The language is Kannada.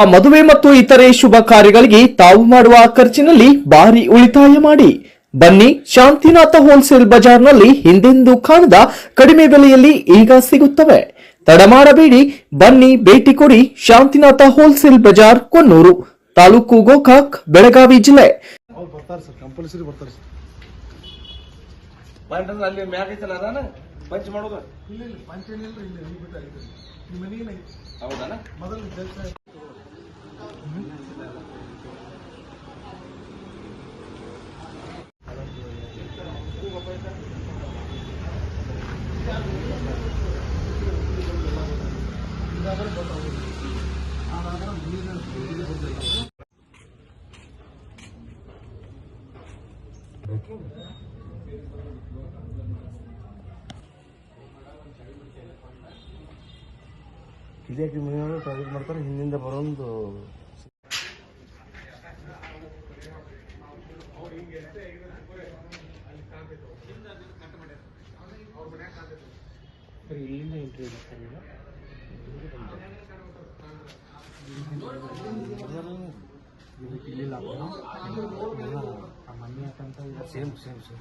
ಆ ಮದುವೆ ಮತ್ತು ಇತರೆ ಶುಭ ಕಾರ್ಯಗಳಿಗೆ ತಾವು ಮಾಡುವ ಖರ್ಚಿನಲ್ಲಿ ಭಾರಿ ಉಳಿತಾಯ ಮಾಡಿ. ಬನ್ನಿ ಶಾಂತಿನಾಥ ಹೋಲ್ಸೇಲ್ ಬಜಾರ್ನಲ್ಲಿ ಹಿಂದೆಂದೂ ಕಾಣದ ಕಡಿಮೆ ಬೆಲೆಯಲ್ಲಿ ಈಗ ಸಿಗುತ್ತವೆ. ತಡ ಮಾಡಬೇಡಿ ಬನ್ನಿ ಭೇಟಿ ಕೊಡಿ ಶಾಂತಿನಾಥ ಹೋಲ್ಸೇಲ್ ಬಜಾರ್ ಕೊನ್ನೂರು ತಾಲೂಕು ಗೋಕಾಕ್ ಬೆಳಗಾವಿ ಜಿಲ್ಲೆ. ಅವ್ರು ಬರ್ತಾರೆ ಸರ್ ಕಂಪಲ್ಸರಿ ಬರ್ತಾರೆ ಸರ್. ಬಂದ್ರೆ ಅಲ್ಲಿ ಮ್ಯಾಗ ಐತಲ್ಲ ಅದಾನ ಪಂಚ್ ಮಾಡೋದು ಇಲ್ಲ ಇಲ್ಲ ಪಂಚೇನಿಲ್ಲ ಇಲ್ಲ ಇಲ್ಲಿ ಬಿಟ್ಟು ಆಯ್ತು ನಿಮ್ಮ ಮನೆಗೆ ಹೌದಾನ ಮೊದಲು ಕೆಲಸ ಕಿಲಿಯಾಕಿ ಮನೆಯವರು ಟಾರ್ಗೆಟ್ ಮಾಡ್ತಾರೆ ಹಿಂದಿಂದ ಬರೋಂದು ಇಲ್ಲಿಂದ ಎಂಟ್ರಿ ಸೇಮ್ ಸೇಮ್ ಸೇಮ್